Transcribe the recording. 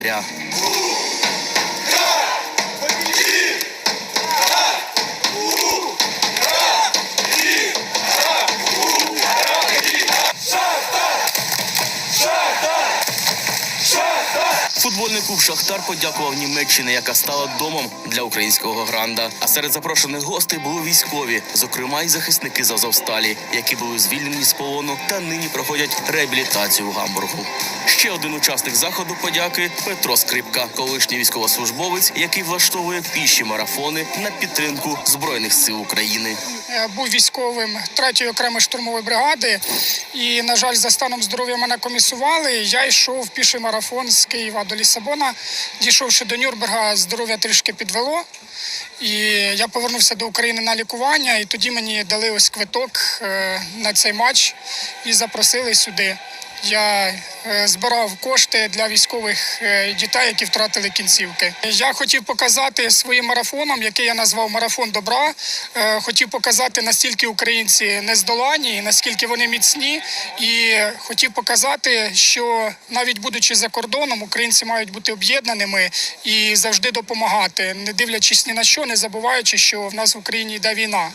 对呀。Футбольний клуб Шахтар подякував Німеччині, яка стала домом для українського гранда. А серед запрошених гостей були військові, зокрема й захисники з Азовсталі, які були звільнені з полону та нині проходять реабілітацію у Гамбургу. Ще один учасник заходу подяки Петро Скрипка, колишній військовослужбовець, який влаштовує піші марафони на підтримку збройних сил України. Я був військовим 3-ї окремої штурмової бригади, і, на жаль, за станом здоров'я мене комісували. Я йшов піший марафон з Києва до Лісабона. Дійшовши до Нюрнберга, здоров'я трішки підвело. І я повернувся до України на лікування, і тоді мені дали ось квиток е, на цей матч і запросили сюди. Я е, збирав кошти для військових е, дітей, які втратили кінцівки. Я хотів показати своїм марафоном, який я назвав марафон добра. е, Хотів показати настільки українці нездолані, наскільки вони міцні, і хотів показати, що навіть будучи за кордоном, українці мають бути об'єднаними і завжди допомагати, не дивлячись ні на що, не забуваючи, що в нас в Україні йде війна.